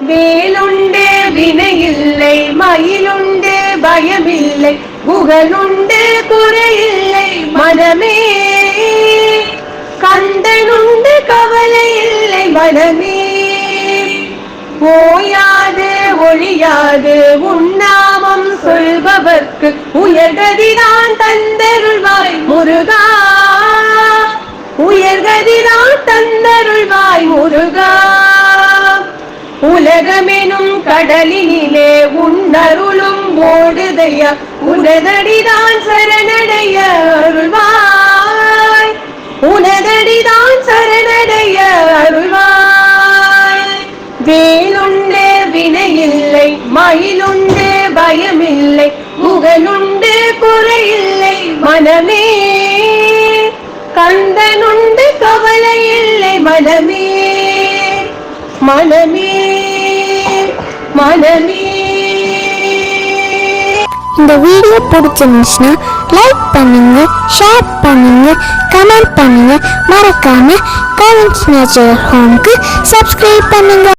வேலுண்டு வினையில்லை மயிலுண்டு பயமில்லை புகழுண்டு குறையில்லை மனமே. கந்தனுண்டு கவலை இல்லை மனமே. போயாது ஒழியாது உண்ணாமம் சொல்பவர்க்கு உயர்கதிதான் தந்தருள்வாய் முருகா. உயர்கதிதான் தந்தருள்வாய் முருகா. உலகமெனும் கடலினிலே உன்னருளும் ஓடுதையா உனதடிதான் சரணடைய அருள்வாய். உனதடிதான் சரணடைய அருள்வாய். வேலுண்டு வினையில்லை மயிலுண்டு பயமில்லை புகழுண்டு குறையில்லை மனமே. கந்தனுண்டு கவலையில்லை மனமே. மனமே மனமே இந்த வீடியோ பிடிச்சிருந்துச்சுன்னா லைக் பண்ணுங்க ஷேர் பண்ணுங்க கமெண்ட் பண்ணுங்க. மறக்காம கமெண்ட்ஸ் நேச்சர் ஹோம்க்கு சப்ஸ்கிரைப் பண்ணுங்க.